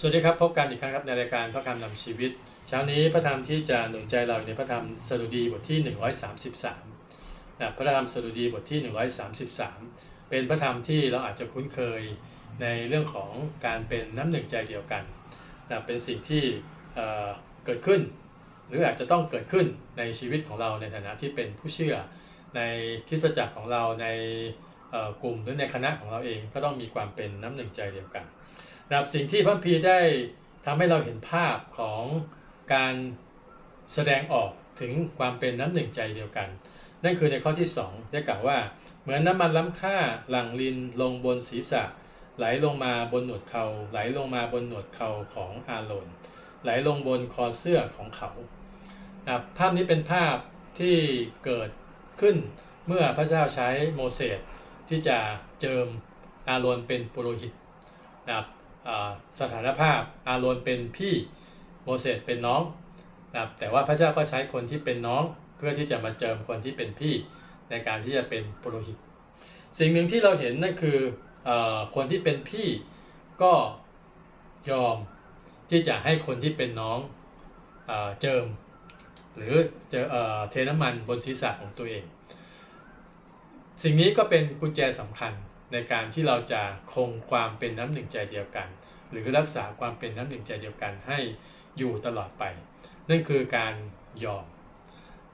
สวัสดีครับ พบกันอีกครั้งครับในรายการพระคำนำชีวิต เช้านี้พระธรรมที่จะหนุนใจเราในพระธรรมสดุดีบทที่ 133นะพระธรรมสดุดีบทที่ 133 เป็นพระธรรมที่เราอาจจะคุ้นเคยในเรื่องของการเป็นน้ำหนึ่งใจเดียวกันนะเป็นสิ่งที่เเกิดขึ้น หรืออาจจะต้องเกิดขึ้นในชีวิตของเราในฐานะที่เป็นผู้เชื่อ ในคริสตจักรของเราในกลุ่มหรือในคณะของเราเองก็ต้องมีความเป็นน้ำหนึ่งใจเดียวกัน นะครับสิ่งที่พระพีได้ทำให้เราเห็นภาพของการแสดงออกถึงความเป็นน้ำหนึ่งใจเดียวกัน นั่นคือในข้อที่ 2 ได้กล่าวว่า เหมือนน้ำมันล้ำค่าหลั่งลินลงบนศีรษะ ไหลลงมาบนหนวดเขาไหลลงมาบนหนวดเขาของอาโรนไหลลงบนคอเสื้อของเขานะภาพนี้เป็นภาพที่เกิดขึ้นเมื่อพระเจ้าใช้โมเสสที่จะเจิมอาโรนเป็นปุโรหิตนะครับ สถานภาพอาโรนเป็นพี่โมเสสเป็นน้องนะครับแต่ว่าพระเจ้าก็ใช้คนที่เป็นน้องเพื่อที่จะมาเจิมคนที่เป็นพี่ในการที่จะเป็นปุโรหิต สิ่งหนึ่งที่เราเห็นนั่นคืออคนที่เป็นพี่ก็ยอมที่จะให้คนที่เป็นน้องเอเจิม หรือเจอเทน้ำมันบนศีรษะของตัวเอง สิ่งนี้ก็เป็นกุญแจสำคัญ ในการที่เราจะคงความเป็นน้ำหนึ่งใจเดียวกัน หรือรักษาความเป็นน้ำหนึ่งใจเดียวกันให้อยู่ตลอดไป นั่นคือการยอม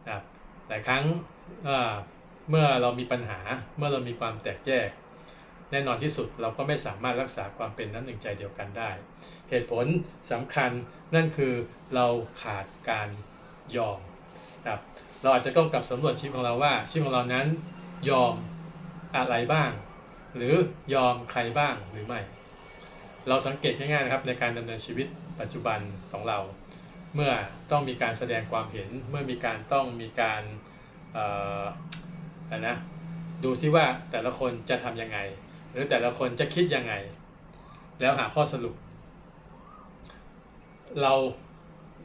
นะครับหลายครั้งเมื่อเรามีปัญหาเมื่อเรามีความแตกแยก แน่นอนที่สุดเราก็ไม่สามารถรักษาความเป็นน้ำหนึ่งใจเดียวกันได้ เหตุผลสำคัญนั่นคือเราขาดการยอมนะครับเราอาจจะต้องกลับสำรวจชีวิตของเราว่าชีวิตของเรานั้นยอมอะไรบ้าง หรือยอมใครบ้างหรือไม่ เราสังเกตง่ายๆนะครับในการดำเนินชีวิตปัจจุบันของเรา เมื่อต้องมีการแสดงความเห็น เมื่อมีการต้องมีการอะไรนะดูซิว่าแต่ละคนจะทำยังไง หรือแต่ละคนจะคิดยังไง แล้วหาข้อสรุป เรา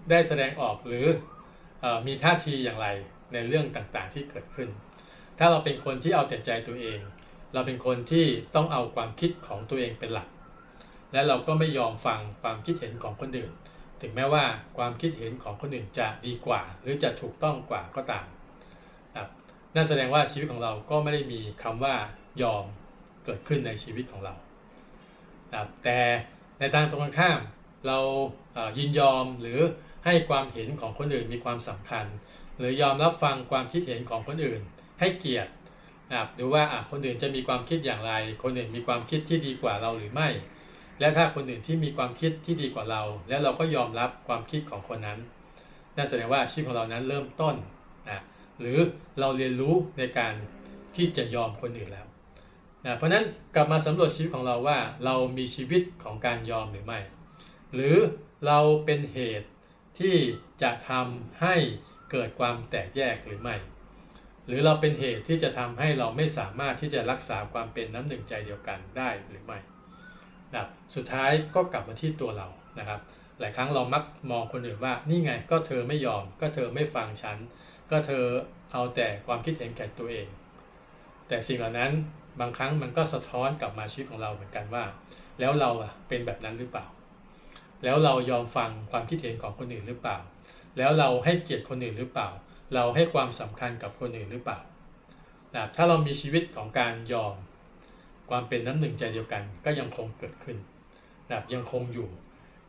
ได้แสดงออกหรืออมีท่าทีอย่างไรในเรื่องต่างๆที่เกิดขึ้น ถ้าเราเป็นคนที่เอาแต่ใจตัวเอง เราเป็นคนที่ต้องเอาความคิดของตัวเองเป็นหลัก และเราก็ไม่ยอมฟังความคิดเห็นของคนอื่น ถึงแม้ว่าความคิดเห็นของคนอื่นจะดีกว่า หรือจะถูกต้องกว่าก็ตามนั่นแสดงว่าชีวิตของเราก็ไม่ได้มีคำว่ายอมเกิดขึ้นในชีวิตของเรา แต่ในทางตรงกันข้ามเรายินยอมหรือให้ความเห็นของคนอื่นมีความสำคัญ หรือยอมรับฟังความคิดเห็นของคนอื่น ให้เกียรติ นะครับดูว่าคนอื่นจะมีความคิดอย่างไร คนอื่นมีความคิดที่ดีกว่าเราหรือไม่ และถ้าคนอื่นที่มีความคิดที่ดีกว่าเรา แล้วเราก็ยอมรับความคิดของคนนั้นนั่นแสดงว่าชีวิตของเรานั้นเริ่มต้นนะหรือเราเรียนรู้ในการที่จะยอมคนอื่นแล้วนะเพราะนั้นกลับมาสำรวจชีวิตของเราว่าเรามีชีวิตของการยอมหรือไม่ หรือเราเป็นเหตุที่จะทำให้เกิดความแตกแยกหรือไม่ หรือเราเป็นเหตุที่จะทำให้เราไม่สามารถที่จะรักษาความเป็นน้ำหนึ่งใจเดียวกันได้หรือไม่นะสุดท้ายก็กลับมาที่ตัวเรานะครับ หลายครั้งเรามักมองคนอื่นว่านี่ไงก็เธอไม่ยอม ก็เธอไม่ฟังฉัน ก็เธอเอาแต่ความคิดเห็นแก่ตัวเอง แต่สิ่งเหล่านั้นบางครั้งมันก็สะท้อนกลับมาชีวิตของเราเหมือนกันว่า แล้วเราเป็นแบบนั้นหรือเปล่า แล้วเรายอมฟังความคิดเห็นของคนอื่นหรือเปล่า แล้วเราให้เกียรติคนอื่นหรือเปล่า เราให้ความสำคัญกับคนอื่นหรือเปล่านะถ้าเรามีชีวิตของการยอม ความเป็นน้ำหนึ่งใจเดียวกัน ก็ยังคงเกิดขึ้นนะยังคงอยู่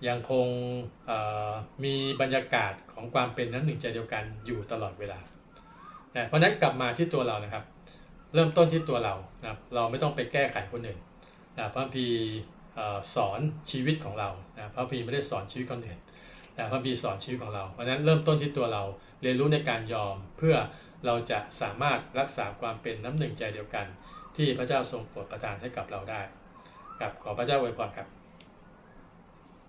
ยังคงมีบรรยากาศของความเป็นน้ำหนึ่งใจเดียวกันอยู่ตลอดเวลานะเพราะนั้นกลับมาที่ตัวเรานะครับ เริ่มต้นที่ตัวเรานะครับเราไม่ต้องไปแก้ไขคนอื่นนะพระพี่สอนชีวิตของเรานะพระพีไม่ได้สอนชีวิตคนอื่น พระบีสอนชีวิตของเรา เพราะฉะนั้นเริ่มต้นที่ตัวเราเรียนรู้ในการยอม เพื่อเราจะสามารถรักษาความเป็นน้ำหนึ่งใจเดียวกัน ที่พระเจ้าทรงโปรดประทานให้กับเราได้ครับขอพระเจ้าอวยพรครับ